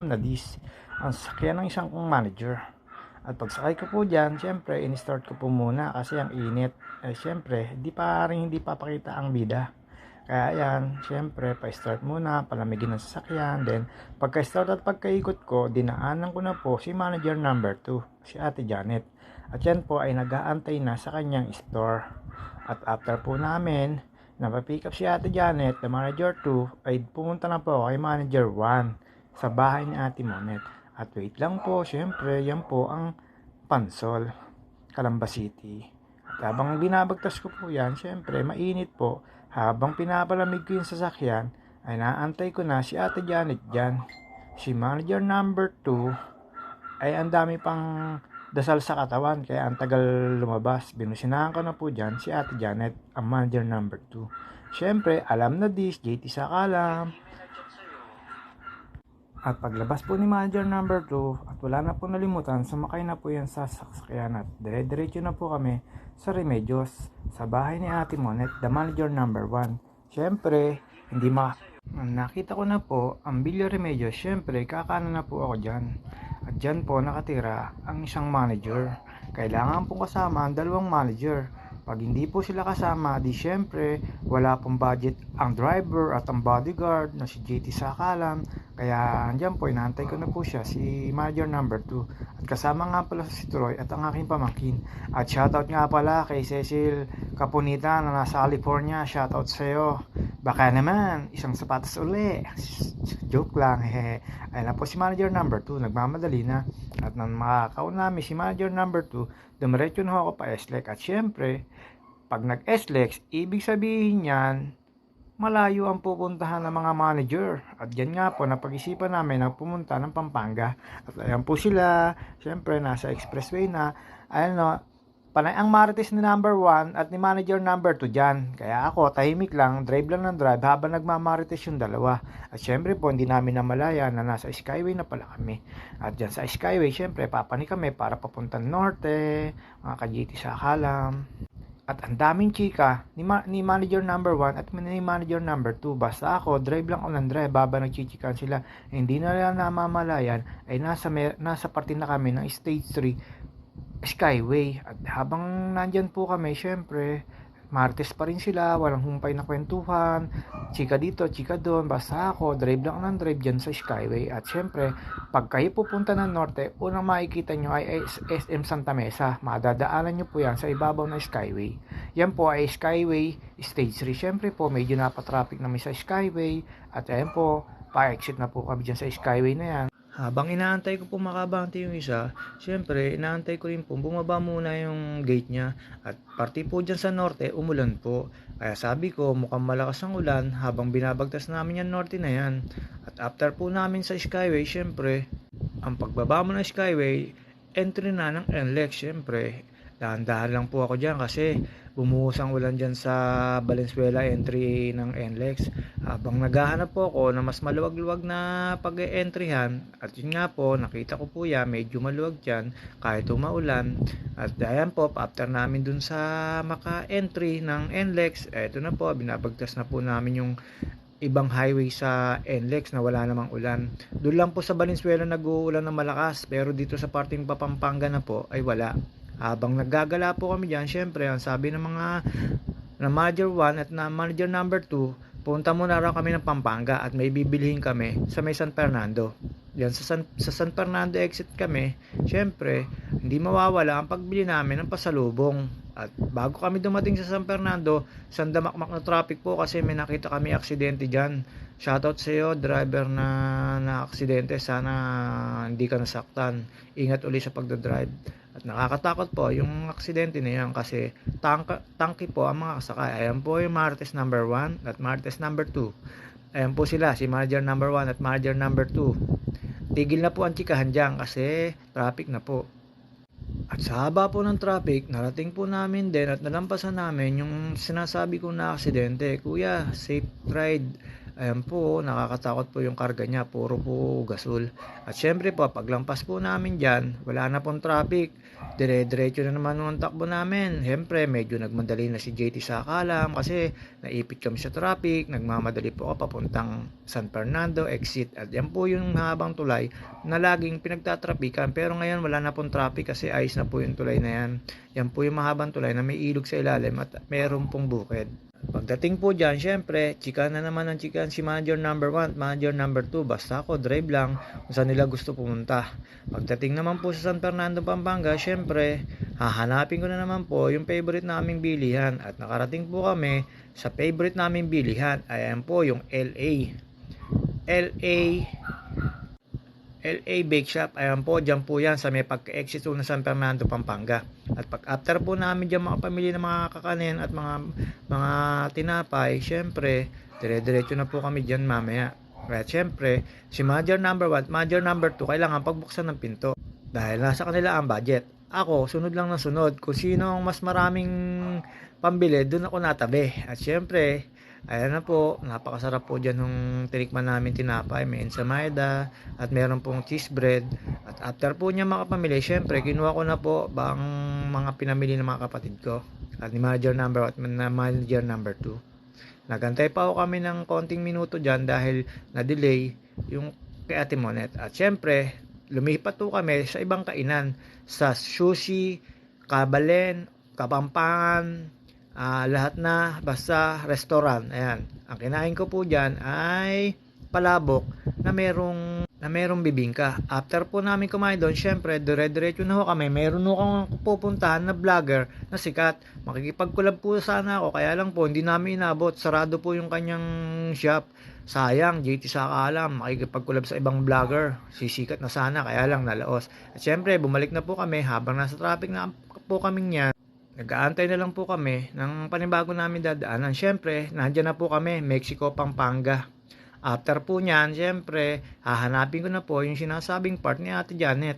na this ang sasakyan ng isang kong manager. At pagsakay ko po dyan, syempre, in-start ko po muna kasi ang init. Eh, syempre, di pa rin hindi papakita ang bida. Kaya yan, syempre, pa-start muna, palamigin ng sasakyan. Then, pagka-start at pagkaikot ko, dinaanan ko na po si manager number 2, si Ate Janet. At yan po ay nag-aantay na sa kanyang store. At after po namin, napapick up si Ate Janet, the manager 2, ay pumunta na po kay manager 1 sa bahay ni Ate Monet. At wait lang po, syempre, yan po ang Pansol, Calamba City. At habang binabagtas ko po yan, syempre, mainit po. Habang pinapalamig ko yung sasakyan, ay naantay ko na si Ate Janet dyan. Si manager number 2 ay ang dami pang dasal sa katawan kaya ang tagal lumabas. Binusinahan ko na po dyan si Ate Janet, ang manager number 2. Syempre, alam na this, JT Sakalam. At paglabas po ni manager number 2 at wala na po nalimutan, sumakay na po yan sa sasakyan at dire-diretso na po kami sa Remedios sa bahay ni Ate Monet, the manager number 1. Siyempre, hindi ma nakita ko na po ang Villa Remedios, siyempre kakana na po ako dyan. At dyan po nakatira ang isang manager. Kailangan po kasama ang dalawang manager pag hindi po sila kasama, di syempre wala pong budget ang driver at ang bodyguard na si JT Sakalam. Kaya andyan po, inaantay ko na po siya, si manager number 2. At kasama nga pala si Troy at ang aking pamangkin. At shoutout nga pala kay Cecil Caponita na nasa California. Shoutout sa iyo. Baka naman, isang sapatos uli. Joke lang. Hehe. Ayun na po si manager number 2. Nagmamadali na. At nang makakaon namin si manager number 2, dumiretso na ako pa SLEC. At syempre, pag nag-SLEX, ibig sabihin yan, malayo ang pupuntahan ng mga manager. At yan nga po, napag-isipan namin na pumunta ng Pampanga. At ayan po sila, syempre, nasa expressway na. Ayan no, panay ang Marites ni number 1 at ni manager number 2 dyan. Kaya ako, tahimik lang, drive lang ng drive habang nagmamarites yung dalawa. At syempre po, hindi namin namalaya na nasa Skyway na pala kami. At dyan sa Skyway, syempre, papani kami para papunta norte, mga ka-GT sa Kalam. At ang daming chika ni, ma- ni manager number 1 at ni manager number 2. Basta ako, drive lang ako ng drive. Baba nagchichikan sila. Hindi na nila namamalayan ay nasa, mer- nasa parte na kami ng stage 3 Skyway. At habang nandyan po kami, syempre, Martes pa rin sila, walang humpay na kwentuhan, chika dito, chika doon, basta ako, drive lang ng drive dyan sa Skyway. At syempre, pag kayo pupunta ng Norte, unang makikita nyo ay SM Santa Mesa. Madadaanan nyo po yan sa ibabaw ng Skyway. Yan po ay Skyway Stage 3. Syempre po, medyo napatraffic namin sa Skyway. At ayan po, pa-exit na po kami dyan sa Skyway na yan. Habang inaantay ko po makabante yung isa, syempre inaantay ko rin po bumaba muna yung gate niya at party po dyan sa norte umulan po. Kaya sabi ko mukhang malakas ang ulan habang binabagtas namin yung norte na yan. At after po namin sa Skyway, syempre ang pagbaba mo ng Skyway, entry na ng NLEX syempre. Dahan-dahan lang po ako dyan kasi bumuhos ang ulan dyan sa Valenzuela entry ng NLEX. Habang naghahanap po ako na mas maluwag-luwag na pag-entryhan at yun nga po, nakita ko po yan, medyo maluwag dyan kahit umaulan. At ayan po, after namin dun sa maka-entry ng NLEX, eto na po, binabagtas na po namin yung ibang highway sa NLEX na wala namang ulan. Doon lang po sa Valenzuela nag-uulan ng malakas pero dito sa parting Papampanga na po ay wala. Habang naggagala po kami dyan, syempre, ang sabi ng mga na manager 1 at na manager number 2, punta muna raw kami ng Pampanga at may bibilihin kami sa may San Fernando. Yan sa San, sa San Fernando exit kami, syempre, hindi mawawala ang pagbili namin ng pasalubong. At bago kami dumating sa San Fernando, sandamakmak na traffic po kasi may nakita kami aksidente dyan. Shoutout sa iyo, driver na na-aksidente. Sana hindi ka nasaktan. Ingat uli sa pagdadrive. At nakakatakot po yung aksidente na yan kasi tank, tangki po ang mga kasakay. Ayan po yung Martes number 1 at Martes number 2. Ayan po sila, si manager number 1 at manager number 2. Tigil na po ang chikahan dyan kasi traffic na po. At sa haba po ng traffic, narating po namin din at nalampasan namin yung sinasabi ko na aksidente. Kuya, safe ride. Ayan po, nakakatakot po yung karga niya, puro po gasol. At syempre po, paglampas po namin dyan, wala na pong traffic. Dire-diretso na naman ang takbo namin. Syempre, medyo nagmadali na si JT sa akalam kasi naipit kami sa traffic. Nagmamadali po ako papuntang San Fernando, exit. At yan po yung mahabang tulay na laging pinagtatrapikan. Pero ngayon wala na pong traffic kasi ayos na po yung tulay na yan. Yan po yung mahabang tulay na may ilog sa ilalim at meron pong bukid. Pagdating po dyan, syempre, chika na naman ang chikan si manager number 1 at manager number 2. Basta ako, drive lang kung saan nila gusto pumunta. Pagdating naman po sa San Fernando, Pampanga, syempre, hahanapin ko na naman po yung favorite naming bilihan. At nakarating po kami sa favorite naming bilihan. Ayan po, yung LA. LA LA Bake Shop, ayan po, dyan po yan sa may pagka-exit ng San Fernando, Pampanga. At pag after po namin dyan mga pamilya ng mga kakanin at mga mga tinapay, syempre, dire-diretso na po kami dyan mamaya. Kaya syempre, si manager number 1 manager number 2, kailangan pagbuksan ng pinto. Dahil nasa kanila ang budget. Ako, sunod lang ng sunod. Kung sino ang mas maraming pambili, doon ako natabi. At syempre, ayan na po, napakasarap po dyan nung tinikman namin tinapay. May ensamayda at meron pong cheese bread. At after po niya makapamili, syempre, kinuha ko na po bang mga pinamili ng mga kapatid ko. At ni manager number 1 at na manager number 2. Nagantay pa ako kami ng konting minuto dyan dahil na-delay yung kay Ate Monet. At syempre, lumipat po kami sa ibang kainan. Sa sushi, kabalen, kapampangan, ah, lahat na basta restaurant. Ayan. Ang kinain ko po dyan ay palabok na merong na merong bibingka. After po namin kumain doon, syempre, dire-diretso na ho kami. Meron ho akong pupuntahan na vlogger na sikat. Makikipag-collab po sana ako. Kaya lang po, hindi namin inabot. Sarado po yung kanyang shop. Sayang, JT sa alam, makikipag-collab sa ibang vlogger. Sisikat na sana, kaya lang nalaos. At syempre, bumalik na po kami habang nasa traffic na po kaming niya. Nag-aantay na lang po kami ng panibago namin dadaanan. Syempre, nandyan na po kami, Mexico, Pampanga. After po niyan, syempre, hahanapin ko na po yung sinasabing part ni Ate Janet.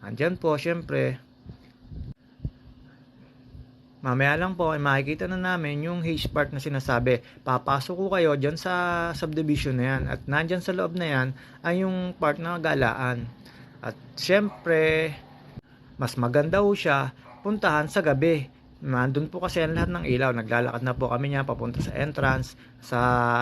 Andyan po, syempre. Mamaya lang po, ay makikita na namin yung haze part na sinasabi. Papasok ko kayo dyan sa subdivision na yan. At nandyan sa loob na yan ay yung part na galaan. At syempre, mas maganda ho siya puntahan sa gabi. Nandun po kasi ang lahat ng ilaw. Naglalakad na po kami niya papunta sa entrance. Sa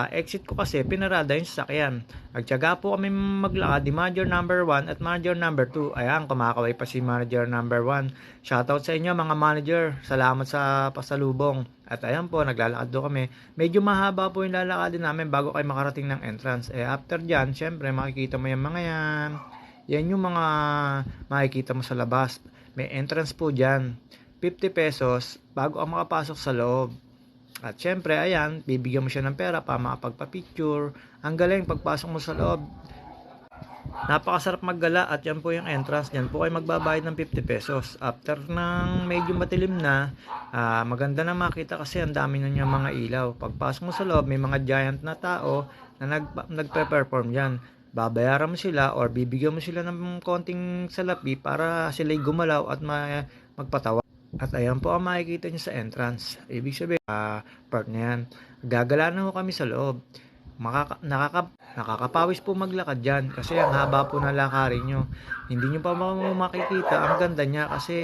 exit ko kasi pinarada yung sasakyan. Nagtyaga po kami maglakad ni manager number 1 at manager number 2. Ayan, kumakaway pa si manager number 1. Shoutout sa inyo mga manager. Salamat sa pasalubong. At ayan po, naglalakad do kami. Medyo mahaba po yung lalakadin namin bago kayo makarating ng entrance. Eh after dyan, syempre makikita mo yung mga yan. Yan yung mga makikita mo sa labas. May entrance po dyan. 50 pesos bago ang makapasok sa loob. At syempre, ayan, bibigyan mo siya ng pera para makapagpa-picture. Ang galing, pagpasok mo sa loob, napakasarap maggala at yan po yung entrance. Yan po ay magbabayad ng 50 pesos. After ng medyo matilim na, ah, maganda na makita kasi ang dami na mga ilaw. Pagpasok mo sa loob, may mga giant na tao na nag, nagpe-perform yan. Babayaran mo sila or bibigyan mo sila ng konting salapi para sila'y gumalaw at ma- magpatawa. At ayan po ang makikita nyo sa entrance. Ibig sabihin, ah, part na yan. Gagala na ho kami sa loob. Makaka, nakaka, nakakapawis po maglakad dyan kasi ang haba po ng lakarin nyo. Hindi nyo pa ma- makikita. Ang ganda niya kasi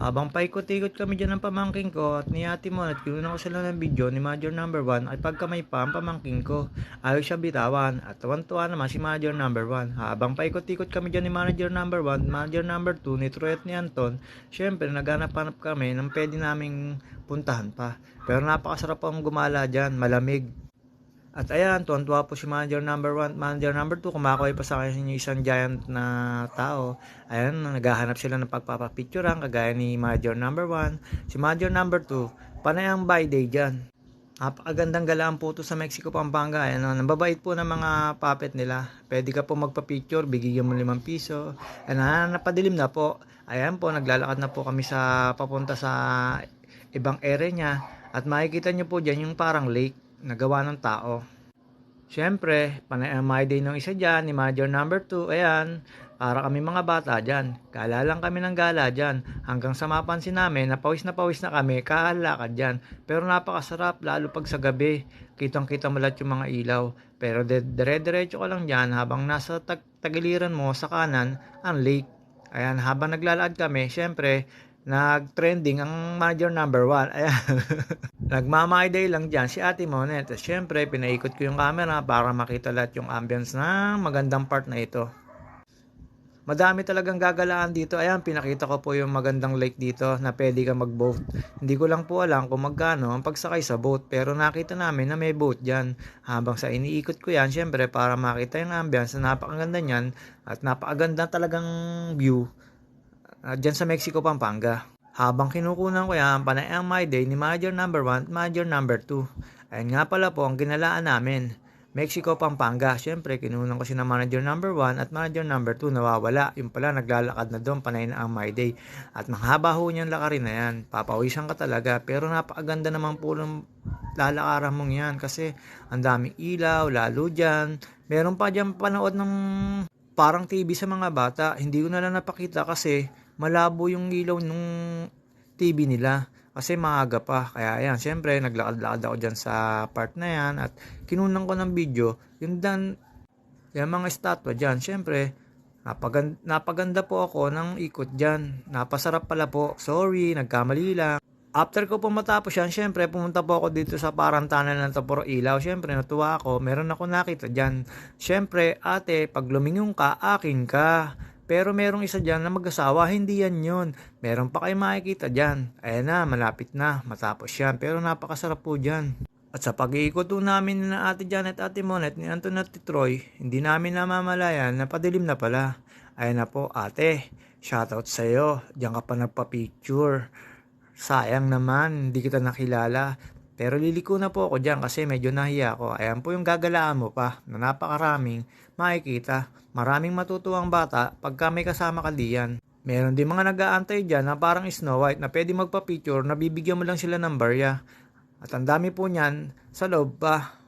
habang paikot-ikot kami dyan ng pamangking ko at ni ate mo at kinuha ko sila ng video ni Major number 1 ay pagkamay pa ang pamangking ko. Ayaw siya bitawan at tuwan-tuwa naman si Major number 1. Habang paikot-ikot kami dyan ni Manager number 1, Manager number 2 ni Troy at ni Anton, syempre naghanap-hanap kami ng pwede naming puntahan pa. Pero napakasarap ang gumala dyan, malamig. At ayan, tuwan-tuwa po si manager number 1, manager number 2, kumakaway pa sa yung isang giant na tao. Ayan, naghahanap sila ng pagpapapicturean, kagaya ni manager number 1. Si manager number 2, panay ang by day dyan. Napakagandang galaan po to sa Mexico, Pampanga. Ayan, oh, nababait po ng mga puppet nila. Pwede ka po magpa-picture, bigyan mo 5 piso. Ayan, ah, napadilim na po. Ayan po, naglalakad na po kami sa papunta sa ibang area niya. At makikita nyo po dyan yung parang lake na gawa ng tao. Siyempre, panay ang my day ng isa dyan, ni manager number 2, ayan, para kami mga bata dyan. Gala lang kami ng gala dyan. Hanggang sa mapansin namin, napawis na pawis na kami, kahalakad dyan. Pero napakasarap, lalo pag sa gabi. Kitang-kita mo lahat yung mga ilaw. Pero dire-diretso ka lang dyan habang nasa tag- tagiliran mo sa kanan, ang lake. Ayan, habang naglalakad kami, syempre, nag-trending ang manager number 1. Ayan. Nagmamay lang dyan si Ate Monet. At syempre, pinaikot ko yung camera para makita lahat yung ambience ng magandang part na ito. Madami talagang gagalaan dito. Ayan, pinakita ko po yung magandang lake dito na pwede ka mag-boat. Hindi ko lang po alam kung magkano ang pagsakay sa boat. Pero nakita namin na may boat dyan. Habang sa iniikot ko yan, syempre para makita yung ambience na napakaganda niyan at napakaganda talagang view uh, dyan sa Mexico, Pampanga. Habang kinukunan ko yan, panay ang my day ni manager number 1 at manager number 2. Ayun nga pala po ang ginalaan namin. Mexico, Pampanga. Siyempre, kinunan ko si na manager number 1 at manager number 2 nawawala. Yung pala, naglalakad na doon, panay na ang my day. At mahaba ho niyang lakarin na yan. Papawisan ka talaga. Pero napakaganda naman po ng lalakaran mong yan. Kasi ang daming ilaw, lalo dyan. Meron pa dyan panood ng parang TV sa mga bata. Hindi ko na lang napakita kasi malabo yung ilaw nung TV nila kasi maaga pa. Kaya yan, syempre naglakad-lakad ako dyan sa part na yan at kinunan ko ng video yung dan yung mga estatwa dyan. Syempre, napaganda, napaganda po ako ng ikot dyan. Napasarap pala po. Sorry, nagkamali lang. After ko po matapos yan, syempre pumunta po ako dito sa parang tunnel ng Taporo Ilaw. Syempre natuwa ako, meron ako nakita dyan. Syempre ate, pag lumingon ka, akin ka. Pero merong isa dyan na mag-asawa, hindi yan yun. Meron pa kayo makikita dyan. Ayan na, malapit na, matapos yan. Pero napakasarap po dyan. At sa pag-iikot namin na Ate Janet at Ate Monet ni Anton at Troy, hindi namin namamalayan na padilim na pala. Ayan na po, ate, shoutout sa'yo. Diyan ka pa nagpa-picture. Sayang naman, hindi kita nakilala. Pero liliko na po ako dyan kasi medyo nahiya ako. Ayan po yung gagalaan mo pa na napakaraming makikita. Maraming matutuwang bata pagka may kasama ka diyan. Meron din mga nag-aantay dyan na parang Snow White na pwede magpa-picture na bibigyan mo lang sila ng barya. At ang dami po niyan sa loob pa.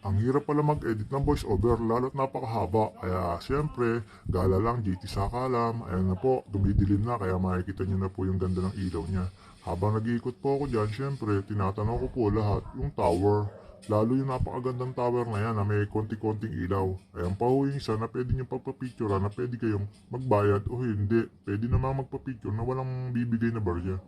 Ang hirap pala mag-edit ng voice over lalo't napakahaba. Kaya siyempre, gala lang JT Sakalam. Ayan na po, dumidilim na kaya makikita niyo na po yung ganda ng ilaw niya. Habang nag-iikot po ako dyan, siyempre, tinatanong ko po lahat yung tower. Lalo yung napakagandang tower na yan na may konti-konting ilaw. Ayan pa ho yung isa na pwede nyo pagpapicture na pwede kayong magbayad o hindi. Pwede naman magpapicture na walang bibigay na barya.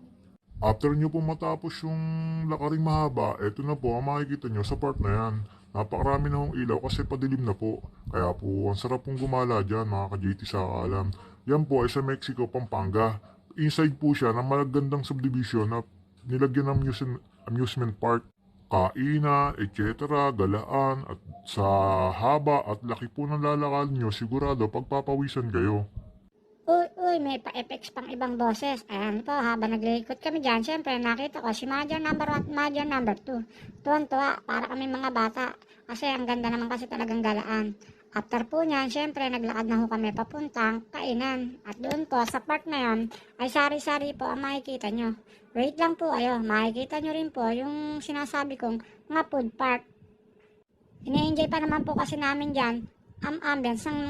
After nyo po matapos yung lakaring mahaba, eto na po ang makikita nyo sa part na yan. Napakarami na hong ilaw kasi padilim na po. Kaya po, ang sarap pong gumala dyan mga ka-JT sa alam. Yan po ay sa Mexico, Pampanga. Inside po siya ng magandang subdivision na nilagyan ng amusement, amusement park. Kainan, etc., galaan, at sa haba at laki po ng lalakad nyo, sigurado pagpapawisan kayo. Uy, may pa-effects pang ibang boses. Ayan po, habang naglilikot kami dyan, syempre nakita ko si Manager number 1 at Manager number 2. Tuwan-tuwa, para kami mga bata. Kasi ang ganda naman kasi talagang galaan. After po niyan, syempre naglakad na ho kami papuntang kainan. At doon po, sa part na yon ay sari-sari po ang makikita nyo. Wait lang po ayo, makikita nyo rin po yung sinasabi kong mga food park. Ine-enjoy pa naman po kasi namin dyan ang ambience ng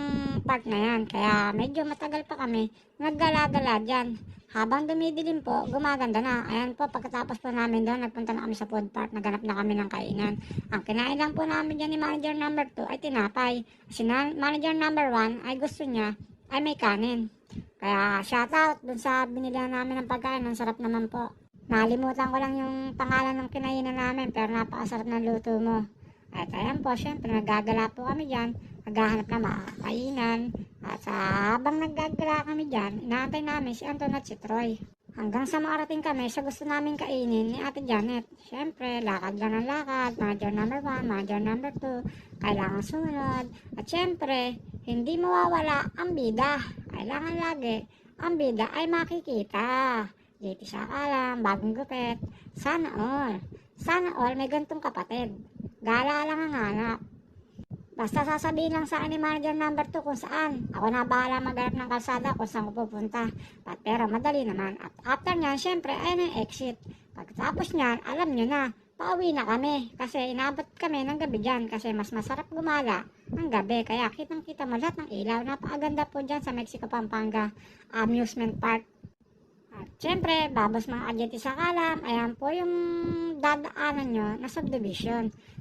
park na yan. Kaya medyo matagal pa kami naggala-gala dyan. Habang dumidilim po, gumaganda na. Ayan po, pagkatapos po namin doon, nagpunta na kami sa food park, naganap na kami ng kainan. Ang kinain lang po namin dyan ni manager number 2 ay tinapay. Si na- manager number 1 ay gusto niya ay may kanin. Kaya shoutout dun sa binilihan namin ng pagkain, ang sarap naman po. Nalimutan ko lang yung pangalan ng kinainan namin, pero napakasarap ng luto mo. At ayan po, syempre nagagala po kami dyan, naghahanap na makakainan. At sa habang naggagala kami dyan, inaantay namin si Anton at si Troy. Hanggang sa makarating kami sa gusto namin kainin ni Ate Janet. Syempre, lakad lang ng lakad, manager number 1, manager number 2, kailangan sumunod. At syempre, hindi mawawala ang bida. Kailangan lagi, ang bida ay makikita. JT Sakalam, bagong gupit. Sana all. Sana all may gantong kapatid. Gala lang ang hanap. Basta sasabihin lang sa akin ni manager number 2 kung saan. Ako na bahala maghanap ng kalsada kung saan ko pupunta. But, pero madali naman. At after nyan, syempre, ayun ang exit. Pagkatapos nyan, alam nyo na, pauwi na kami. Kasi inabot kami ng gabi dyan. Kasi mas masarap gumala ng gabi. Kaya kitang kita mo lahat ng ilaw. Napakaganda po dyan sa Mexico, Pampanga Amusement Park. At syempre, babos mga adyeti sa kalam. Ayan po yung dadaanan nyo na subdivision.